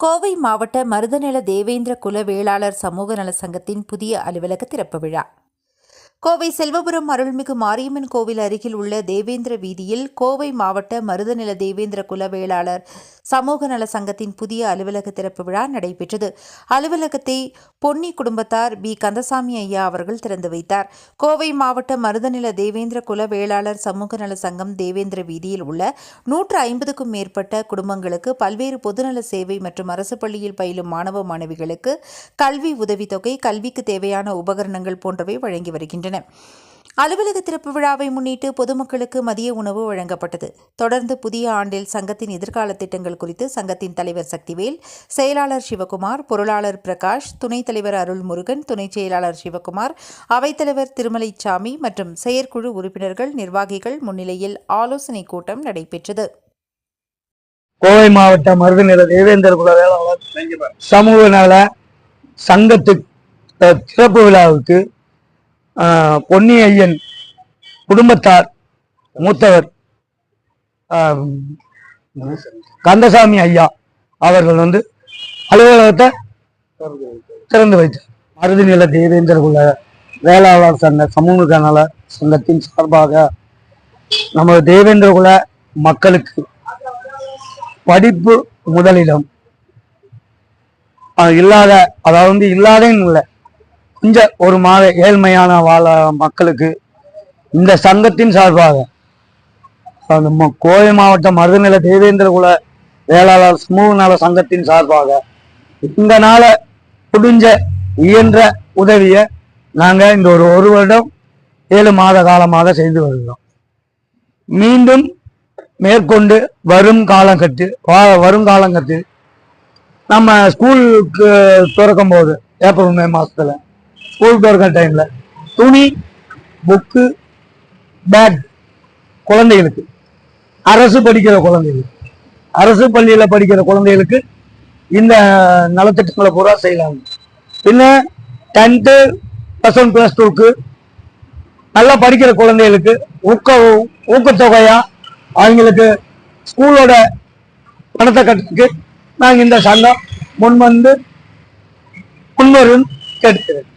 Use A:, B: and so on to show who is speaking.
A: கோவை மாவட்ட மருதநல தேவேந்திர குல வேளாளர் சமூக நல சங்கத்தின் புதிய அலுவலக திறப்பு விழா. கோவை செல்வபுரம் அருள்மிகு மாரியம்மன் கோவில் அருகில் உள்ள தேவேந்திர வீதியில் கோவை மாவட்ட மருதநில தேவேந்திர குல வேளாளர் சமூக நல சங்கத்தின் புதிய அலுவலக திறப்பு விழா நடைபெற்றது. அலுவலகத்தை பொன்னி குடும்பத்தார் பி. கந்தசாமி ஐயா அவர்கள் திறந்து வைத்தார். கோவை மாவட்ட மருதநில தேவேந்திர குல வேளாளர் சமூக நல சங்கம் தேவேந்திர வீதியில் உள்ள நூற்று ஐம்பதுக்கும் மேற்பட்ட குடும்பங்களுக்கு பல்வேறு பொதுநல சேவை மற்றும் அரசு பள்ளியில் பயிலும் மாணவ மாணவிகளுக்கு கல்வி உதவித்தொகை கல்விக்கு தேவையான உபகரணங்கள் போன்றவை வழங்கி வருகின்றன. வருகின்றன. அலுவலக திறப்பு விழாவை முன்னிட்டு பொதுமக்களுக்கு மதிய உணவு வழங்கப்பட்டது. தொடர்ந்து புதிய ஆண்டில் சங்கத்தின் எதிர்கால திட்டங்கள் குறித்து சங்கத்தின் தலைவர் சக்திவேல் செயலாளர் சிவகுமார் பொருளாளர் பிரகாஷ் துணைத் தலைவர் அருள்முருகன் துணைச் செயலாளர் சிவகுமார் அவைத்தலைவர் திருமலைச்சாமி மற்றும் செயற்குழு உறுப்பினர்கள் நிர்வாகிகள் முன்னிலையில் ஆலோசனைக் கூட்டம் நடைபெற்றது.
B: கோவை மாவட்ட மருதநில தேவேந்திர குல சமூக நல சங்கத்து அஹ், திறப்பு விழாவுக்கு பொன்னி ஐயன் குடும்பத்தார் மூத்தவர் கந்தசாமி ஐயா அவர்கள் வந்து அலுவலகத்தை திறந்து வைத்தார். மருதநில தேவேந்திர குல வேளாளர் சங்க சமூக நல சங்கத்தின் சார்பாக நமது தேவேந்திர குல மக்களுக்கு படிப்பு முதலிடம். இல்லாத அதாவது வந்து இல்லாதன்னு இல்லை. கொஞ்சம் ஒரு மாத ஏழ்மையான வாழ மக்களுக்கு இந்த சங்கத்தின் சார்பாக நம்ம கோவை மாவட்டம் மருதநில தேவேந்திர குல வேளாளர் சமூக நல சங்கத்தின் சார்பாக இந்த நாளை முடிஞ்ச இயன்ற உதவியை நாங்கள் இந்த ஒரு ஒரு வருடம் ஏழு மாத காலமாக செய்து வருகிறோம். மீண்டும் மேற்கொண்டு வரும் காலங்கட்டு வா- வரும் காலங்கட்டு நம்ம ஸ்கூலுக்கு திறக்கும் போது ஏப்ரல் மே மாதத்தில் ஸ்கூல் திறக்கிற டைம்ல துணி புக்கு பேக் குழந்தைகளுக்கு. அரசு படிக்கிற குழந்தைகளுக்கு. அரசு பள்ளியில படிக்கிற குழந்தைகளுக்கு இந்த நலத்திட்டங்களை பூரா செய்யலாம். பின்ன டென்த்து ப்ளஸ் ஒன் ப்ளஸ் டூக்கு நல்லா படிக்கிற குழந்தைகளுக்கு ஊக்க ஊக்கத்தொகையா அவங்களுக்கு ஸ்கூலோட பணத்தை கட்டுறதுக்கு நாங்கள் இந்த சங்கம் முன் வந்து முன்வரும் கேட்டுக்கிறேன்.